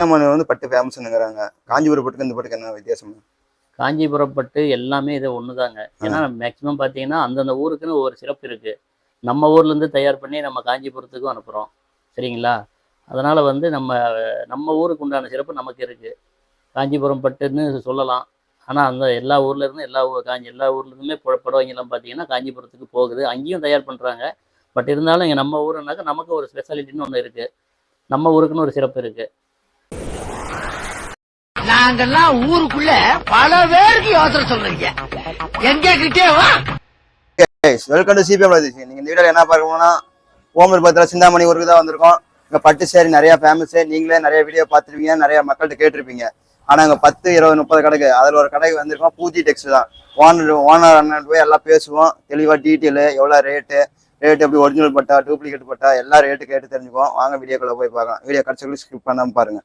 நம்ம வந்து பட்டு ஃபேமஸ்னுங்கிறாங்க காஞ்சிபுரம் பட்டுக்கு இந்த பட்டுக்கு என்ன வித்தியாசம்? காஞ்சிபுரம் பட்டு எல்லாமே இது ஒன்று தாங்க ஏன்னா மேக்ஸிமம் பார்த்தீங்கன்னா அந்தந்த ஊருக்குன்னு ஒரு சிறப்பு இருக்குது நம்ம ஊர்லேருந்து தயார் பண்ணி நம்ம காஞ்சிபுரத்துக்கும் அனுப்புகிறோம் சரிங்களா? அதனால் வந்து நம்ம நம்ம ஊருக்கு உண்டான சிறப்பு நமக்கு இருக்குது காஞ்சிபுரம் பட்டுன்னு சொல்லலாம். ஆனால் அந்த எல்லா ஊர்ல இருந்து எல்லா ஊர் காஞ்சி எல்லா ஊர்லேருந்துமே புடவைங்கெல்லாம் பார்த்தீங்கன்னா காஞ்சிபுரத்துக்கு போகுது. அங்கேயும் தயார் பண்ணுறாங்க பட் இருந்தாலும் இங்கே நம்ம ஊருனாக்கா நமக்கு ஒரு ஸ்பெஷாலிட்டின்னு ஒன்று இருக்குது நம்ம ஊருக்குன்னு ஒரு சிறப்பு இருக்குது நாங்கெல்லாம் ஊருக்குள்ள பல பேருக்கு யோசனை சொல்றீங்க. எங்க கிட்டே வா. வெல்கம் டு சிபிஎம் நீங்க இந்த வீடியோல என்ன பார்க்கணும்னா ஓமர் பத்திர சிந்தாமணி ஊருக்கு தான் வந்திருக்கோம். இங்க பட்டு சேரி நிறைய ஃபேமஸ் நீங்களே நிறைய வீடியோ பார்த்துருப்பீங்க நிறைய மக்கள்கிட்ட கேட்டிருப்பீங்க. ஆனா இங்க பத்து இருபது முப்பது கடைக்கு அதுல ஒரு கடைக்கு வந்திருக்கோம் பூஜி டெக்ஸ் தான். ஓனர் ஓனர் அண்ணன் போய் எல்லாம் பேசுவோம். தெளிவா டீட்டெயிலு எவ்வளவு ரேட்டு ரேட் எப்படி ஒரிஜினல் பட்டா டூப்ளிகேட் பட்டா எல்லா ரேட்டு கேட்டு தெரிஞ்சுக்குவோம். வாங்க வீடியோக்குள்ள போய் பார்க்கலாம். வீடியோ கடைசிக்குள்ள ஸ்கிப் பண்ணாம பாருங்க.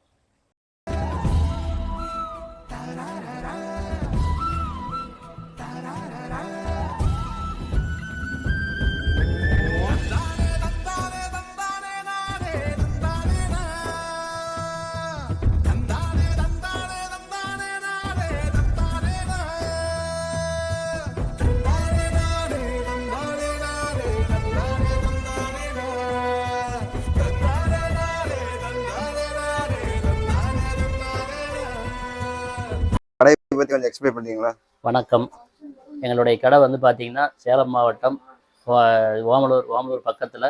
கொஞ்சம் எக்ஸ்பிளைன் பண்ணுறீங்களா வணக்கம். எங்களுடைய கடை வந்து பார்த்தீங்கன்னா சேலம் மாவட்டம் ஓமலூர் ஓமலூர் பக்கத்தில்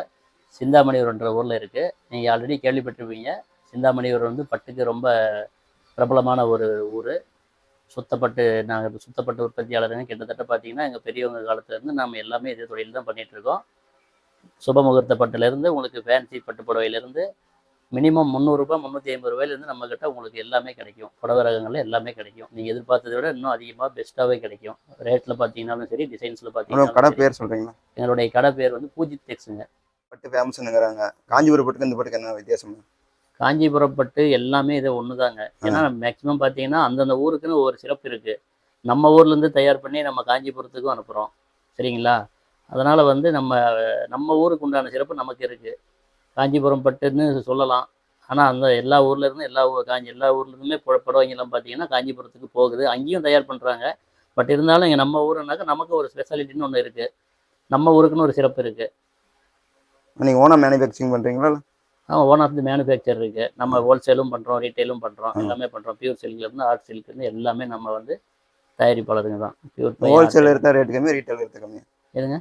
சிந்தாமணியூர்ன்ற ஊரில் இருக்குது நீங்கள் ஆல்ரெடி கேள்விப்பட்டிருப்பீங்க. சிந்தாமணியூர் வந்து பட்டுக்கு ரொம்ப பிரபலமான ஒரு ஊர். சுத்தப்பட்டு நாங்கள் சுத்தப்பட்டு உற்பத்தியாளருங்க கிட்டத்தட்ட பார்த்தீங்கன்னா எங்கள் பெரியவங்க காலத்துலேருந்து நம்ம எல்லாமே இதே தொழில் தான் பண்ணிகிட்ருக்கோம் சுப சுபமுகூர்த்த பட்டுலேருந்து உங்களுக்கு ஃபேன்சி பட்டு புடவையிலேருந்து மினிமம் முந்நூறுரூபா முந்நூற்றி ஐம்பது ரூபாயிலேருந்து நம்மக்கிட்ட உங்களுக்கு எல்லாமே கிடைக்கும். புடவை ரகங்கள்ல எல்லாமே கிடைக்கும். நீங்கள் எதிர்பார்த்ததை விட இன்னும் அதிகமாக பெஸ்ட்டாகவே கிடைக்கும். ரேட்டில் பார்த்தீங்கன்னாலும் சரி டிசைன்ஸில் உங்களோட கடை பார்த்தீங்கன்னா பேர் சொல்றீங்களா? எங்களுடைய கடை பேர் வந்து பூஜித் டெக்ஸுங்க. பட்டு ஃபேமஸ்னுங்கிறாங்க. காஞ்சிபுரம் பட்டுக்கு இந்த பட்டுக்கு என்ன வித்தியாசம்? காஞ்சிபுரம் பட்டு எல்லாமே இது ஒன்று தாங்க ஏன்னா மேக்ஸிமம் பார்த்தீங்கன்னா அந்தந்த ஊருக்குன்னு ஒரு சிறப்பு இருக்குது நம்ம ஊர்லேருந்து தயார் பண்ணி நம்ம காஞ்சிபுரத்துக்கும் அனுப்புகிறோம் சரிங்களா? அதனால் வந்து நம்ம நம்ம ஊருக்கு உண்டான சிறப்பு நமக்கு இருக்குது காஞ்சிபுரம் பட்டுன்னு சொல்லலாம். ஆனால் அந்த எல்லா ஊர்ல இருந்து எல்லா ஊர் காஞ்சி எல்லா ஊர்லேருந்துமே புட புடவைங்கெல்லாம் பார்த்தீங்கன்னா காஞ்சிபுரத்துக்கு போகுது. அங்கேயும் தயார் பண்ணுறாங்க பட் இருந்தாலும் இங்கே நம்ம ஊருனாக்கா நமக்கு ஒரு ஸ்பெஷாலிட்டின்னு ஒன்று இருக்குது நம்ம ஊருக்குன்னு ஒரு சிறப்பு இருக்குது நீங்க ஓனா மேனுஃபேக்சரிங் பண்றீங்களா? இல்ல? ஆமாம் ஒன் ஆஃப் தி மேனுஃபேக்சர் இருக்குது நம்ம ஹோல்சேலும் பண்ணுறோம் ரீட்டைலும் பண்ணுறோம். எல்லாமே பண்ணுறோம் பியூர் சில்க்லேருந்து ஆர்ட் சில்க்லேருந்து எல்லாமே நம்ம வந்து தயாரிப்பாளருங்க தான். பியூர் ஹோல்சேல் எடுத்தா ரேட் கம்மி ரீட்டைல் எடுத்த கம்மி எதுங்க?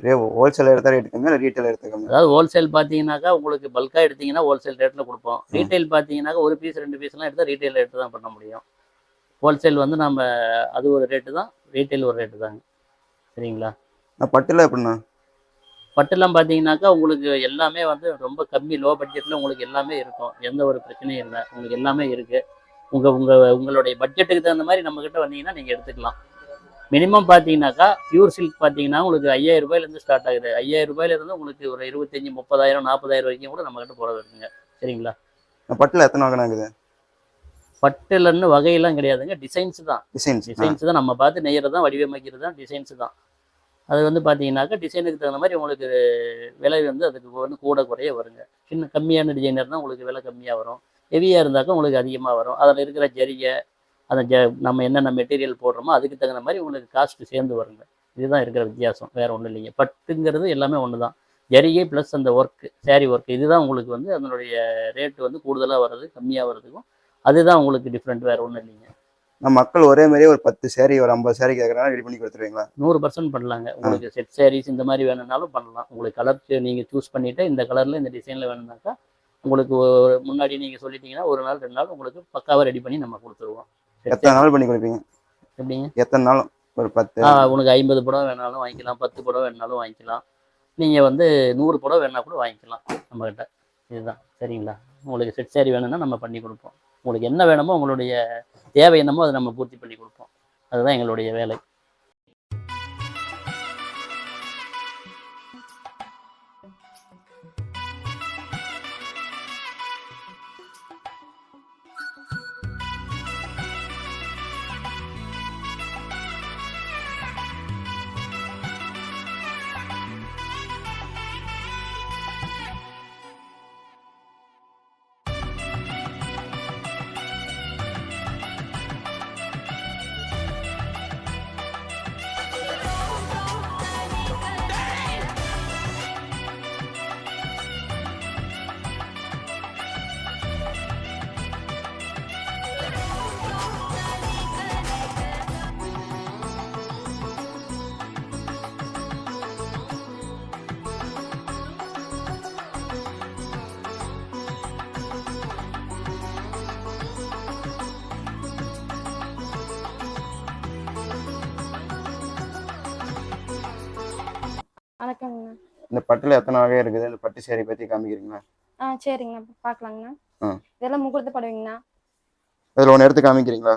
ஹோல்சேல் எடுத்தா ரேட் கம்மி இல்லை ரீட்டைல் எடுத்த கம்மி அதாவது ஹோல்சேல் பார்த்தீங்கன்னாக்கா உங்களுக்கு பல்காக எடுத்தீங்கன்னா ஹோல்சேல் ரேட்டில் கொடுப்போம். ரீட்டைல் பார்த்தீங்கன்னாக்கா ஒரு பீஸ் ரெண்டு பீஸ்லாம் எடுத்தால் ரீட்டைல் ரேட்டு தான் பண்ண முடியும். ஹோல்சேல் வந்து நம்ம அது ஒரு ரேட்டு தான் ரீட்டைல் ஒரு ரேட்டு தாங்க. சரிங்களா? பட்டுல எப்படின்னா பட்டுலாம் பார்த்தீங்கன்னாக்கா உங்களுக்கு எல்லாமே வந்து ரொம்ப கம்மி லோ பட்ஜெட்டில் உங்களுக்கு எல்லாமே இருக்கும். எந்த ஒரு பிரச்சனையும் இல்லை. உங்களுக்கு எல்லாமே இருக்குது உங்கள் உங்கள் உங்களுடைய பட்ஜெட்டுக்கு தகுந்த மாதிரி நம்மக்கிட்ட வந்தீங்கன்னா நீங்கள் எடுத்துக்கலாம். மினிமம் பார்த்தீங்கன்னாக்கா பியூர் சில்க் பார்த்தீங்கன்னா உங்களுக்கு ஐயாயிரம் ரூபாயிலேருந்து ஸ்டார்ட் ஆகுது. ஐயாயிரம் ரூபாயிலேருந்து உங்களுக்கு ஒரு இருபத்தஞ்சி முப்பதாயிரம் நாற்பதாயிரம் வரைக்கும் கூட நம்மக்கிட்ட போகிறது இருக்குங்க. சரிங்களா? பட்டுல எத்தனை வகை இருக்குது? பட்டுலன்னு வகையெல்லாம் கிடையாதுங்க. டிசைன்ஸ் தான். டிசைன்ஸ் டிசைன்ஸ் தான். நம்ம பார்த்து நெய்யறது தான் வடிவமைக்கிறது தான் டிசைன்ஸ் தான். அது வந்து பார்த்தீங்கன்னாக்கா டிசைனுக்கு தகுந்த மாதிரி உங்களுக்கு விலை வந்து அதுக்கு வந்து கூட குறைய வருங்க. சின்ன கம்மியான டிசைனர் தான் உங்களுக்கு விலை கம்மியாக வரும். ஹெவியாக இருந்தாக்கா உங்களுக்கு அதிகமாக வரும். அதில் இருக்கிற ஜரிகை அந்த ஜ நம்ம என்னென்ன மெட்டீரியல் போடுறோமோ அதுக்கு தகுந்த மாதிரி உங்களுக்கு காஸ்ட் சேர்ந்து வருங்க. இதுதான் இருக்கிற வித்தியாசம். வேறு ஒன்றும் இல்லைங்க. பட்டுங்கிறது எல்லாமே ஒன்று தான் ஜரிகை ப்ளஸ் அந்த ஒர்க்கு saree ஒர்க் இதுதான் உங்களுக்கு வந்து அதனுடைய ரேட்டு வந்து கூடுதலாக வர்றது கம்மியாக வர்றதுக்கும் அதுதான் உங்களுக்கு டிஃப்ரெண்ட் வேறு ஒன்றும் இல்லைங்க. நம்ம மக்கள் ஒரே மாதிரியே ஒரு பத்து சேரி ஒரு ஐம்பது சேரி கேட்கறாங்க ரெடி பண்ணி கொடுத்துருவீங்களா? நூறு பர்சன்ட் பண்ணலாங்க. உங்களுக்கு செட் சாரீஸ் இந்த மாதிரி வேணும்னாலும் பண்ணலாம். உங்களுக்கு கலர் நீங்கள் சூஸ் பண்ணிவிட்டு இந்த கலரில் இந்த டிசைனில் வேணும்னாக்கா உங்களுக்கு முன்னாடி நீங்கள் சொல்லிட்டீங்கன்னா ஒரு நாள் ரெண்டு நாள் உங்களுக்கு பக்காவாக ரெடி பண்ணி நம்ம கொடுத்துருவோம். எத்தனை. நாள் பண்ணி கொடுப்பீங்க? எப்படிங்க? எத்தனை நாள்? ஒரு பத்து? உனக்கு ஐம்பது புடவை வேணாலும் வாங்கிக்கலாம் பத்து புடவை வேணாலும் வாங்கிக்கலாம். நீங்கள் வந்து நூறு புடவை வேணா கூட வாங்கிக்கலாம் நம்மக்கிட்ட இதுதான். சரிங்களா? உங்களுக்கு செட் சாரி வேணும்னா நம்ம பண்ணி கொடுப்போம். உங்களுக்கு என்ன வேணுமோ உங்களுடைய தேவை என்னமோ அதை நம்ம பூர்த்தி பண்ணி கொடுப்போம். அதுதான் எங்களுடைய வேலை. இந்த பட்டுல எத்தனை வகை இருக்குது? இந்த பட்டு சேரீ பத்தி காமிக்கிறீங்களா? ஆ சரிங்கண்ணா. பார்க்கலாங்கண்ணா ஆ. இதெல்லாம் முகூர்த்த படவைங்கண்ணா. அதுல ஒன்று எடுத்து காமிக்கிறீங்களா?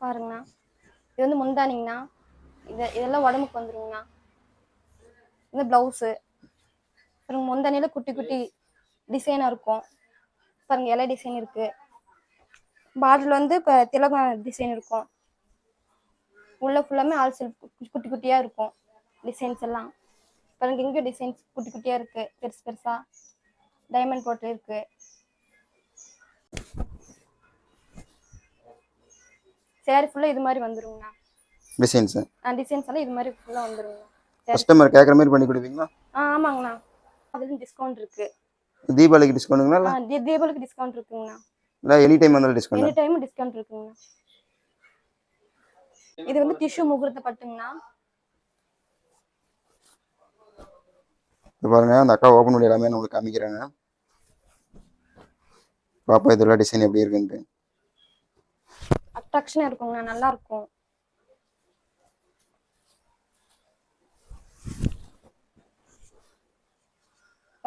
பாருங்கண்ணா. இது வந்து முந்தானிங்கண்ணா. இது இதெல்லாம் உடம்புக்கு வந்துருங்கண்ணா. இது ப்ளவுஸு அப்புறம் முந்தானியில் குட்டி குட்டி டிசைனாக இருக்கும். பாருங்க இலை டிசைன் இருக்கு. பார்டரில் வந்து இப்போ திலகம் டிசைன் இருக்கும். உள்ள ஃபுல்லாமே ஆல் செல்ஃப் குட்டி குட்டியாக இருக்கும் டிசைன்ஸ் எல்லாம். பாருங்க இங்கே டிசைன்ஸ் குட்டி குட்டியாக இருக்கு. பெருசு பெருசா டைமண்ட் போட்டு இருக்கு. சேரீ ஃபுல்லாக இது மாதிரி வந்துருங்கண்ணா. டிசைன்ஸ் டிசைன்ஸ் எல்லாம் இது மாதிரி ஃபுல்லாக வந்துருங்கண்ணா. கஸ்டமர் கேட்குற மாதிரி பண்ணி கொடுப்பீங்களா? ஆ ஆமாங்கண்ணா. அதுலேயும் டிஸ்கவுண்ட் இருக்கு. தீபாவளிக்கு டிஸ்கவுண்ட்டுங்களா தீபாவளிக்கு டிஸ்கவுண்ட் இருக்குங்கண்ணா. இல்லை எனி டைம் வந்தாலும் எனி டிஸ்கவுண்ட் டைமும் டிஸ்கவுண்ட் இருக்குங்கண்ணா. இது வந்து டிஷ்யூ முகூர்த்த பட்டுங்கண்ணா. இது பாருங்க அந்த அக்கா ஓப்பன் பண்ணி எல்லாமே நான் உங்களுக்கு காமிக்கிறாங்க. பாப்பா இதெல்லாம் டிசைன் எப்படி இருக்குன்ட்டு. அட்ராக்ஷனாக இருக்குங்கண்ணா நல்லா இருக்கும்.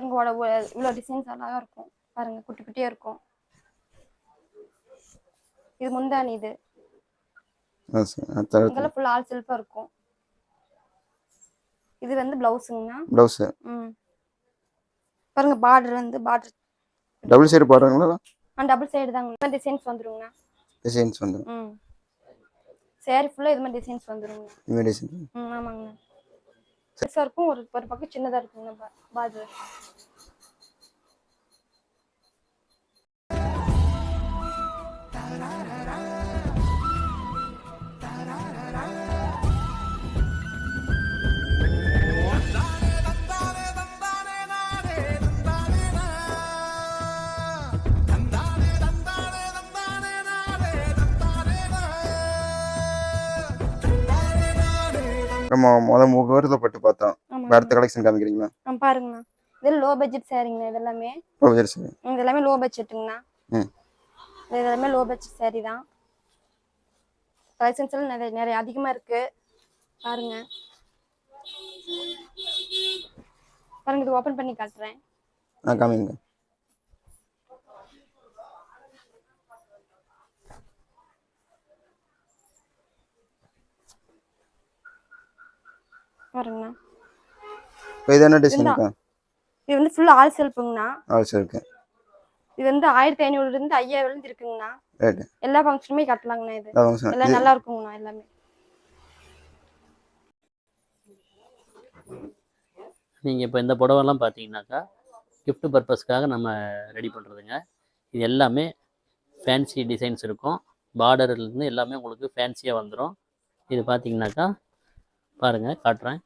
பாருங்க இவ்வளோ டிசைன்ஸ் அழகா இருக்கும். பாருங்க குட்டி குட்டியா இருக்கும். இது முந்தானி இது. ஆ சரி. அடுத்த இங்கெல்லாம் ஃபுல் ஆல் செல்ஃபாக இருக்கும். இது வந்து ப்ளவுஸுங்கண்ணா ப்ளவுஸு ம். பாருங்க பார்டர் வந்து பார்டர் டபுள் சைடு போடுறாங்களா? ஆ டபுள் சைடு தாங்க. டிசைன்ஸ் வந்துருங்கண்ணா. டிசைன்ஸ் வந்துடும் ம். சேரீ ஃபுல்லாக இது மாதிரி டிசைன்ஸ் வந்துருங்க இனிமே டிசைன் ம் ஆமாங்கண்ணா. பெருசாக இருக்கும் ஒரு ஒரு பக்கம் சின்னதாக நம்ம பார்டர் நம்ம முத முகூர்த்த பட்டு பார்த்தோம் அடுத்த கலெக்ஷன் காமிக்கிறீங்களா? பாருங்கண்ணா. இதெல்லாம் லோ பட்ஜெட் சேரீங்கண்ணா இது எல்லாமே ஓ சரி சரி ம், இது எல்லாமே லோ பட்ஜெட்டுங்கண்ணா இது எல்லாமே லோ பட்ஜெட் சேரீ தான். கலெக்ஷன்ஸ் எல்லாம் நிறைய நிறைய அதிகமாக இருக்கு. பாருங்க. பாருங்க இது ஓப்பன் பண்ணி காட்டுறேன். ஆ காமிங்க பாருங்கண்ணா. இப்போ இது என்ன டிசைனுக்கா இது வந்து ஃபுல் ஆல் செல்ஃபுங்கண்ணா ஆ சரி ஓகே இது வந்து ஆயிரத்தி ஐநூறுல இருந்து ஐயாயிரம் இருந்து இருக்குங்கண்ணா. ரைட்டு எல்லா ஃபங்க்ஷனுமே கட்டலாங்கண்ணா இது. எல்லாம் நல்லா இருக்குங்கண்ணா எல்லாமே. நீங்கள் இப்போ இந்த புடவெல்லாம் பார்த்தீங்கன்னாக்கா gift பர்பஸ்க்காக நம்ம ரெடி பண்ணுறதுங்க இது எல்லாமே ஃபேன்சி டிசைன்ஸ் இருக்கும். பார்டர்லேருந்து எல்லாமே உங்களுக்கு ஃபேன்சியாக வந்துடும் இது பார்த்தீங்கன்னாக்கா பாருங்கள் காட்டுறேன்.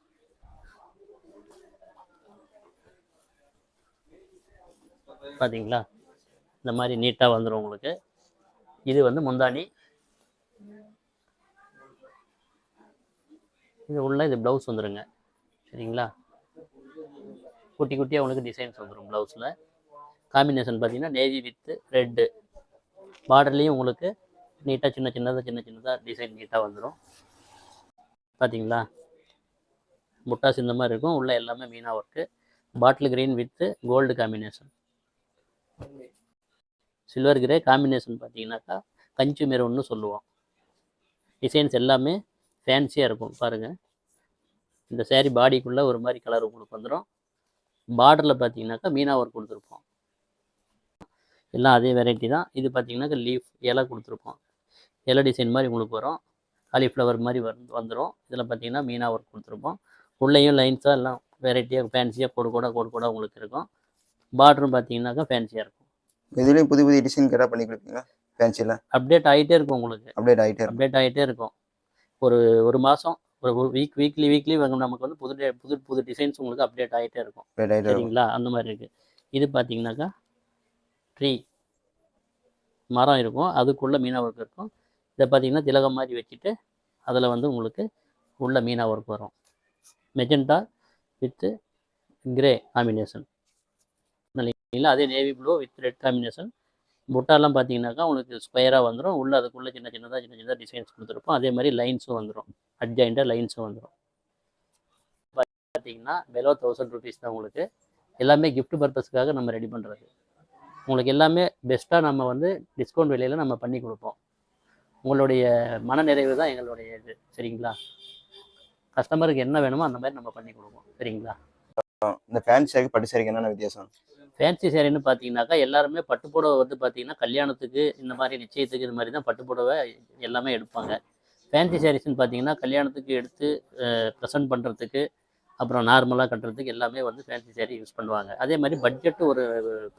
பார்த்தீங்களா இந்த மாதிரி நீட்டாக வந்துடும் உங்களுக்கு. இது வந்து முந்தானி இது உள்ள இது ப்ளவுஸ் வந்துருங்க. சரிங்களா? குட்டி குட்டியாக உங்களுக்கு டிசைன்ஸ் வந்துடும் ப்ளவுஸில் காம்பினேஷன் பார்த்தீங்கன்னா நேவி வித்து ரெட்டு பார்டர்லேயும் உங்களுக்கு நீட்டாக சின்ன சின்னதாக சின்ன சின்னதாக டிசைன் நீட்டாக வந்துடும் பார்த்தீங்களா புட்டாஸ் இந்த மாதிரி இருக்கும். உள்ளே எல்லாமே Meena work bottle green with gold combination silver grey combination பார்த்தீங்கன்னாக்கா கஞ்சி மெரூன்னு சொல்லுவோம். டிசைன்ஸ் எல்லாமே ஃபேன்சியாக இருக்கும். பாருங்கள் இந்த சேரீ பாடிக்குள்ளே ஒரு மாதிரி கலர் உங்களுக்கு வந்துடும் பார்டரில் பார்த்தீங்கன்னாக்கா மீனா ஒர்க் கொடுத்துருப்போம். எல்லாம் அதே வெரைட்டி தான். இது பார்த்தீங்கன்னாக்கா லீஃப் இலை கொடுத்துருப்போம். இலை டிசைன் மாதிரி உங்களுக்கு வரும். காலிஃப்ளவர் மாதிரி வந்து வந்துடும் இதில் பார்த்தீங்கன்னா மீனா ஒர்க் கொடுத்துருப்போம். உள்ளேயும் லைன்ஸாக எல்லாம் வெரைட்டியாக ஃபேன்சியாக கோடு கூட கோடு கூட உங்களுக்கு இருக்கும். பார்டரும் பார்த்தீங்கன்னாக்கா ஃபேன்சியாக இருக்கும். இதுலேயும் புதிய புதிய டிசைன் கேட்டால் பண்ணி கொடுப்பீங்களா? ஃபேன்சியில் அப்டேட் ஆகிட்டே இருக்கும் உங்களுக்கு. அப்டேட் ஆகிட்டே அப்டேட் ஆகிட்டே இருக்கும். ஒரு ஒரு மாதம் ஒரு வீக் வீக்லி வீக்லி நமக்கு வந்து புது புது புது டிசைன்ஸ் உங்களுக்கு அப்டேட் ஆகிட்டே இருக்கும். அப்டேட் ஆகிட்டே இருக்கும். சரிங்களா? அந்த மாதிரி இருக்குது இது பார்த்தீங்கன்னாக்கா ட்ரீ மரம் இருக்கும். அதுக்குள்ளே மீனா ஒர்க் இருக்கும். இதை பார்த்தீங்கன்னா திலகம் மாதிரி வச்சுட்டு அதில் வந்து உங்களுக்கு உள்ள மீனா ஒர்க் வரும். Magenta with grey combination. இல்லைங்களா அதே navy blue with red combination. புட்டாலாம் பார்த்தீங்கன்னாக்கா உங்களுக்கு ஸ்கொயராக வந்துடும் உள்ளே அதுக்குள்ளே சின்ன சின்னதாக சின்ன சின்னதாக டிசைன்ஸ் கொடுத்துருப்போம். அதே மாதிரி லைன்ஸும் வந்துடும் அட்ஜாயிண்டாக லைன்ஸும் வந்துடும் பார்த்தீங்கன்னா பெலோ தௌசண்ட் ருபீஸ் தான் உங்களுக்கு எல்லாமே கிஃப்ட் பர்பஸ்க்காக நம்ம ரெடி பண்ணுறது உங்களுக்கு எல்லாமே பெஸ்ட்டாக நம்ம வந்து டிஸ்கவுண்ட் விலையில் நம்ம பண்ணி கொடுப்போம். உங்களுடைய மனநிறைவு தான் எங்களுடைய இது. சரிங்களா? கஸ்டமருக்கு என்ன வேணுமோ அந்த மாதிரி நம்ம பண்ணி கொடுப்போம். சரிங்களா? இந்த ஃபேன்சி சாரிக்கு பட்டு சாரிக்கு என்னென்ன வித்தியாசம்? ஃபேன்சி சேரீன்னு பார்த்தீங்கன்னாக்கா எல்லாருமே பட்டு புடவை வந்து பார்த்தீங்கன்னா கல்யாணத்துக்கு இந்த மாதிரி நிச்சயத்துக்கு இது மாதிரி தான் பட்டு புடவை எல்லாமே எடுப்பாங்க. ஃபேன்சி சாரீஸ்னு பார்த்தீங்கன்னா கல்யாணத்துக்கு எடுத்து ப்ரெசென்ட் பண்ணுறதுக்கு அப்புறம் நார்மலாக கட்டுறதுக்கு எல்லாமே வந்து ஃபேன்சி saree யூஸ் பண்ணுவாங்க. அதே மாதிரி பட்ஜெட்டு ஒரு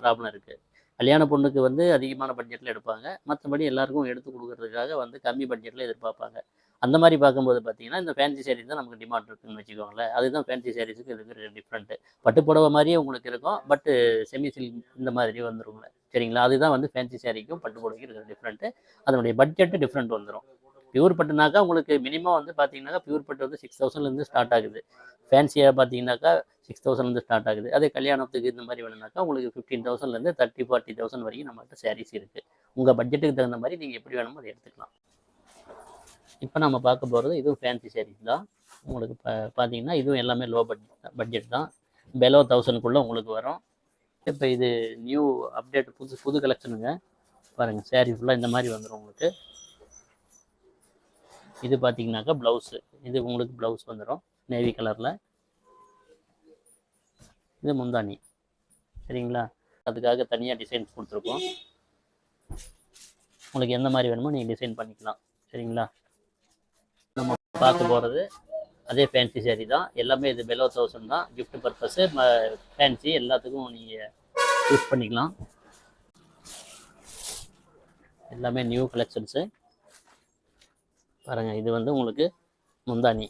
ப்ராப்ளம் இருக்குது கல்யாண பொண்ணுக்கு வந்து அதிகமான பட்ஜெட்டில் எடுப்பாங்க. மற்றபடி எல்லாருக்கும் எடுத்து கொடுக்கறதுக்காக வந்து கம்மி பட்ஜெட்டில் எதிர்பார்ப்பாங்க. அந்த மாதிரி பார்க்கும்போது பார்த்தீங்கன்னா இந்த ஃபேன்சி sarees தான் நமக்கு டிமாண்ட் இருக்குன்னு வச்சுக்கோங்களேன். அதுதான் ஃபேன்சி சாரீஸுக்கு இருக்கிற டிஃப்ரெண்ட்டு பட்டு புடவை மாதிரியே உங்களுக்கு இருக்கும். பட்டு செமி சில்க் இந்த மாதிரி வந்துருங்க சரிங்களா? அதுதான் வந்து ஃபேன்சி சாரிக்கும் பட்டு புடவைக்கும் இருக்கிற டிஃப்ரெண்ட்டு அதனுடைய பட்ஜெட்டு டிஃப்ரெண்ட் வந்துடும் பியூர் பட்டுனாக்கா உங்களுக்கு மினிமம் வந்து பார்த்தீங்கன்னாக்கா பியூர் பட்டு வந்து சிக்ஸ் தௌசண்ட்லேருந்து ஸ்டார்ட் ஆகுது. ஃபேன்சியாக பார்த்தீங்கன்னாக்கா சிக்ஸ் தௌசண்ட்லேருந்து ஸ்டார்ட் ஆகுது. அதே கல்யாணத்துக்கு இந்த மாதிரி வேணும்னாக்கா உங்களுக்கு ஃபிஃப்டீன் தௌசண்ட்லேருந்து தேர்ட்டி ஃபார்ட்டி தௌசண்ட் வரைக்கும் நம்மகிட்ட சாரீஸ் இருக்குது உங்கள் பட்ஜெட்டுக்கு தகுந்த மாதிரி நீங்கள் எப்படி வேணுமோ அதை எடுத்துக்கலாம். இப்போ நம்ம பார்க்க போகிறது இதுவும் ஃபேன்சி சாரீஸ் தான். உங்களுக்கு பா பார்த்தீங்கன்னா இதுவும் எல்லாமே லோ பட்ஜெட் பட்ஜெட் தான். பெலோ தௌசண்ட்குள்ளே உங்களுக்கு வரும். இப்போ இது நியூ அப்டேட் புது புது கலெக்ஷனுங்க பாருங்கள் சேரீ ஃபுல்லாக இந்த மாதிரி வந்துடும் உங்களுக்கு. இது பார்த்தீங்கன்னாக்கா ப்ளவுஸு இது உங்களுக்கு ப்ளவுஸ் வந்துடும் நேவி கலரில் இது முந்தானி சரிங்களா? அதுக்காக தனியாக டிசைன்ஸ் கொடுத்துருக்கோம். உங்களுக்கு எந்த மாதிரி வேணுமோ நீங்கள் டிசைன் பண்ணிக்கலாம். சரிங்களா? பார்க்க போகிறது அதே ஃபேன்சி சேரீ தான். எல்லாமே இது பெலோ தௌசண்ட் தான். கிஃப்ட் பர்பஸு ஃபேன்சி எல்லாத்துக்கும் நீங்கள் யூஸ் பண்ணிக்கலாம். எல்லாமே நியூ கலெக்ஷன்ஸு பாருங்கள் இது வந்து உங்களுக்கு முந்தானி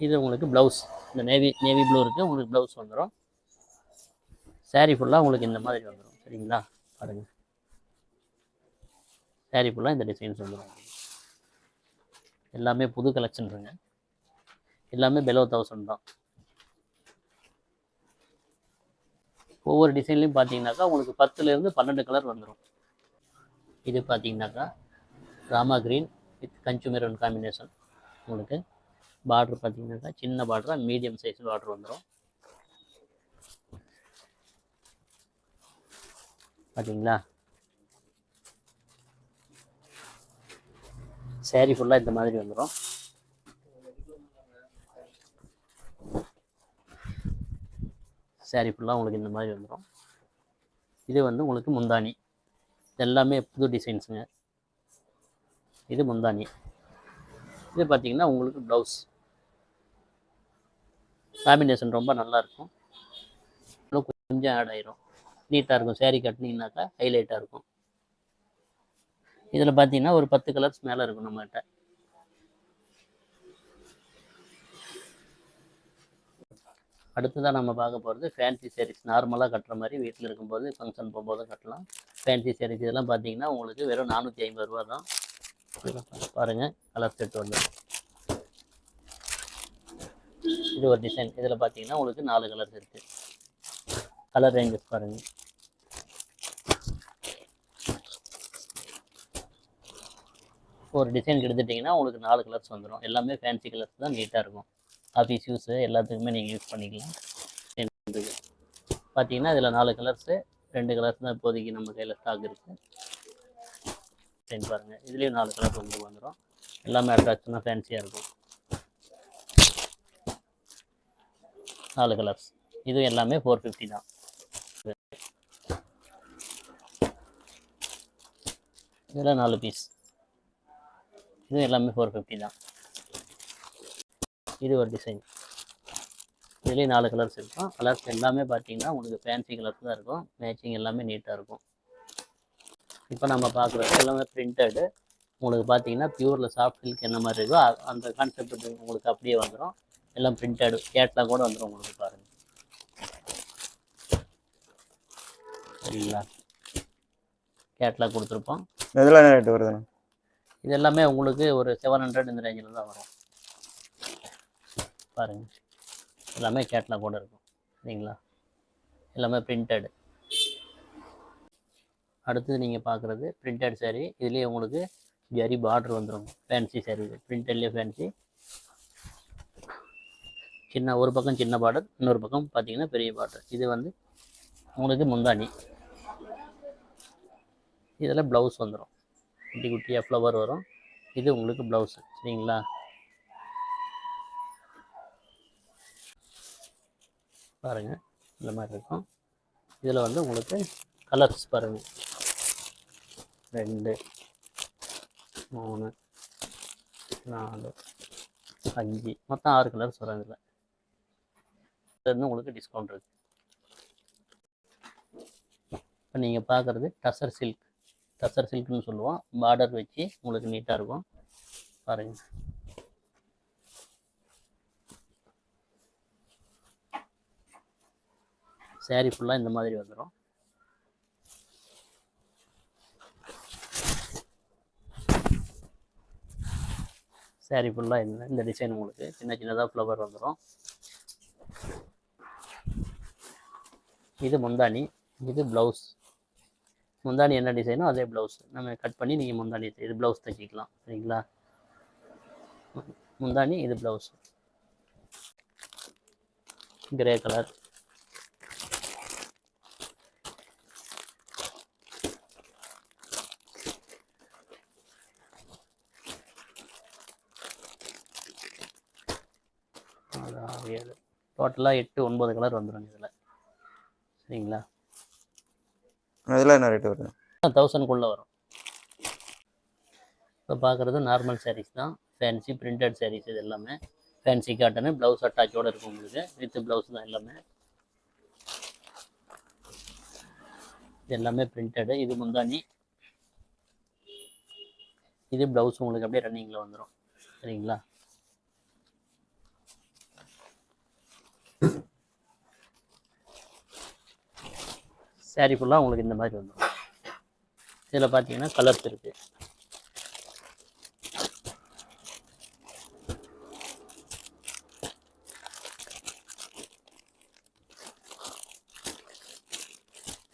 இது உங்களுக்கு ப்ளவுஸ் இந்த நேவி நேவி ப்ளூ இருக்குது உங்களுக்கு ப்ளவுஸ் வந்துடும் சேரீ ஃபுல்லாக உங்களுக்கு இந்த மாதிரி வந்துடும் சரிங்களா? பாருங்கள் saree ஃபுல்லாக இந்த டிசைன்ஸ் வந்துடும் எல்லாமே புது கலெக்ஷன்ருங்க எல்லாமே பெலோ தௌசண்ட் தான். ஒவ்வொரு டிசைன்லையும் பார்த்தீங்கன்னாக்கா உங்களுக்கு பத்துலேருந்து பன்னெண்டு கலர் வந்துடும் இது பார்த்தீங்கன்னாக்கா ராமா கிரீன் வித் கஞ்சு மெரூன் காம்பினேஷன் உங்களுக்கு பார்ட்ரு பார்த்தீங்கன்னாக்கா சின்ன பார்டராக மீடியம் சைஸ் பார்ட்ரு வந்துடும் பார்த்தீங்களா சேரீ ஃபுல்லாக இந்த மாதிரி வந்துடும் சேரீ ஃபுல்லாக உங்களுக்கு இந்த மாதிரி வந்துடும் இது வந்து உங்களுக்கு முந்தானி எல்லாமே புது டிசைன்ஸுங்க இது முந்தானி இது பார்த்தீங்கன்னா உங்களுக்கு ப்ளவுஸ் காம்பினேஷன் ரொம்ப நல்லாயிருக்கும் இன்னும் கொஞ்சம் ஆட் ஆயிரும். நீட்டாக இருக்கும். சேரீ கட்டினீங்கனாக்கா ஹைலைட்டாக இருக்கும். இதில் பார்த்தீங்கன்னா ஒரு பத்து கலர்ஸ் மேலே இருக்கும் நம்மகிட்ட. அடுத்ததாக நம்ம பார்க்க போகிறது ஃபேன்சி sarees. நார்மலாக கட்டுற மாதிரி வீட்டில் இருக்கும்போது ஃபங்க்ஷன் போகும்போது கட்டலாம். ஃபேன்சி sarees இதெல்லாம் பார்த்தீங்கன்னா உங்களுக்கு வெறும் நானூற்றி ஐம்பது ரூபா தான். பாருங்கள் கலர் செட் வந்து. இது ஒரு டிசைன் இதில் பார்த்தீங்கன்னா உங்களுக்கு நாலு கலர்ஸ் இருக்குது கலர் ரேஞ்சஸ் பாருங்கள் ஒரு டிசைன் எடுத்துட்டிங்கன்னா உங்களுக்கு நாலு கலர்ஸ் வந்துடும் எல்லாமே ஃபேன்சி கலர்ஸ் தான் நீட்டாக இருக்கும். ஆஃபீஸ் யூஸு எல்லாத்துக்குமே நீங்கள் யூஸ் பண்ணிக்கலாம். பார்த்தீங்கன்னா இதில் நாலு கலர்ஸு ரெண்டு கலர்ஸ் தான் இப்போதைக்கு நம்ம கையில் ஸ்டாக் இருக்குது டிசைன் பாருங்கள் இதுலேயும் நாலு கலர் வந்து வந்துடும் எல்லாமே அட்ராக்ஷனாக ஃபேன்சியாக இருக்கும். நாலு கலர்ஸ் இது எல்லாமே ஃபோர் ஃபிஃப்டி தான். இதில் நாலு பீஸ் இது எல்லாமே ஃபோர் ஃபிஃப்டி தான். இது ஒரு டிசைன் இதுலேயும் நாலு கலர்ஸ் இருக்கும். கலர்ஸ் எல்லாமே பார்த்தீங்கன்னா உங்களுக்கு ஃபேன்சி கலர்ஸ் தான் இருக்கும். மேட்சிங் எல்லாமே நீட்டாக இருக்கும். இப்போ நம்ம பார்க்குறது எல்லாமே பிரிண்டடு உங்களுக்கு பார்த்தீங்கன்னா பியூரில் சாஃப்ட் சில்க் என்ன மாதிரி இருக்கோ அந்த கான்செப்ட் உங்களுக்கு அப்படியே வந்துடும் எல்லாம் பிரிண்டடு கேட்லாம் கூட வந்துடும் உங்களுக்கு பாருங்கள் சரிங்களா கேட்லாக் கொடுத்துருப்போம். இதெல்லாம் ரேட் வருதுண்ணா? இது எல்லாமே உங்களுக்கு ஒரு செவன் ஹண்ட்ரட் இந்த ரேஞ்சில் தான் வரும். பாருங்கள் எல்லாமே கேட்லாக் கூட இருக்கும். சரிங்களா? எல்லாமே பிரிண்டட் அடுத்தது நீங்கள் பார்க்குறது பிரிண்டட் saree. இதுலேயே உங்களுக்கு ஜரி பார்டர் வந்துடும் ஃபேன்சி saree பிரிண்டட்லேயே ஃபேன்சி சின்ன ஒரு பக்கம் சின்ன பார்டர் இன்னொரு பக்கம் பார்த்தீங்கன்னா பெரிய பார்டர் இது வந்து உங்களுக்கு முந்தானி இதில் ப்ளவுஸ் வந்துடும் குட்டி குட்டியாக ஃப்ளவர் வரும். இது உங்களுக்கு ப்ளவுஸு சரிங்களா? பாருங்கள் இந்த மாதிரி இருக்கும். இதில் வந்து உங்களுக்கு கலர்ஸ் பாருங்கள் ரெண்டு மூணு நாலு அஞ்சு. மொத்தம் ஆறு கலர்ஸ் வரும் இதில். இதுலேருந்து உங்களுக்கு டிஸ்கவுண்ட் இருக்குது இப்போ நீங்கள் பார்க்குறது டசர் சில்க் தசர் சில்க்னு சொல்லுவோம். பார்டர் வச்சு உங்களுக்கு நீட்டாக இருக்கும். பாருங்கள் saree ஃபுல்லாக இந்த மாதிரி வந்துடும் சேரீ ஃபுல்லாக இந்த இந்த டிசைன் உங்களுக்கு. சின்ன சின்னதாக ஃப்ளவர் வந்துடும் இது முந்தானி இது ப்ளவுஸ் முந்தானி என்ன டிசைனோ அதே ப்ளவுஸ் நம்ம கட் பண்ணி நீங்கள் முந்தானி இது ப்ளவுஸ் தைச்சிக்கலாம் சரிங்களா? முந்தானி இது ப்ளவுஸ் கிரே கலர் ஏழு. டோட்டலாக எட்டு ஒன்பது கலர் வந்துடும் இதில். சரிங்களா? இதெல்லாம் என்ன ரேட் வருது? தௌசண்ட்குள்ளே வரும். இப்போ பார்க்குறது நார்மல் சாரீஸ் தான். ஃபேன்சி பிரிண்டட் சாரீஸ் இது எல்லாமே. ஃபேன்சி காட்டனு ப்ளவுஸ் அட்டாச்சோடு இருக்கும் உங்களுக்கு. வித் ப்ளவுஸ் தான் எல்லாமே. இது எல்லாமே பிரிண்டடு இது முந்தானி இது ப்ளவுஸ் உங்களுக்கு அப்படியே ரன்னிங்கில் வந்துடும் சரிங்களா? சேரீ ஃபுல்லாக உங்களுக்கு இந்த மாதிரி வந்துடும் இதில் பார்த்தீங்கன்னா கலர்ஸ் இருக்குது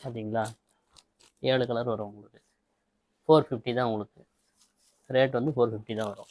பார்த்தீங்களா ஏழு கலர் வரும் உங்களுக்கு. ஃபோர் ஃபிஃப்டி தான் உங்களுக்கு. ரேட் வந்து ஃபோர் ஃபிஃப்டி தான் வரும்.